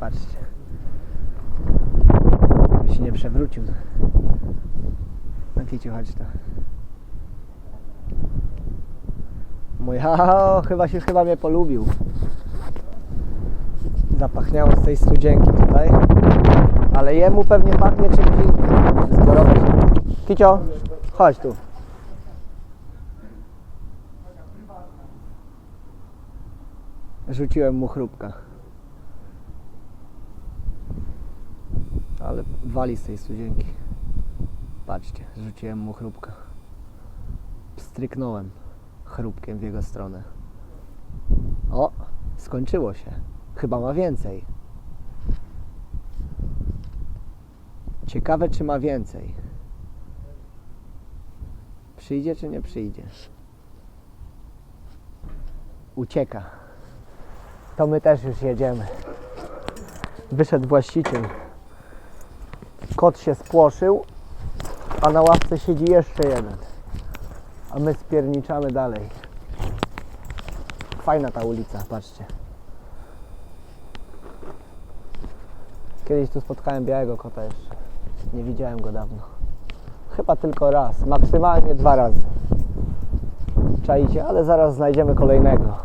Patrzcie. By się nie przewrócił. No Kiciu, chodź to. Mój ha, chyba się chyba mnie polubił. Zapachniało z tej studzienki tutaj. Ale jemu pewnie pachnie czymś innym. Kicio, chodź tu. Rzuciłem mu chrupka. Ale wali z tej studzienki. Patrzcie, rzuciłem mu chrupka. Stryknąłem chrupkiem w jego stronę. O, skończyło się. Chyba ma więcej. Ciekawe, czy ma więcej. Przyjdzie, czy nie przyjdzie? Ucieka. To my też już jedziemy. Wyszedł właściciel. Kot się spłoszył, a na ławce siedzi jeszcze jeden. A my spierniczamy dalej. Fajna ta ulica, patrzcie. Kiedyś tu spotkałem białego kota jeszcze. Nie widziałem go dawno. Chyba tylko raz, maksymalnie dwa razy. Czajcie, ale zaraz znajdziemy kolejnego.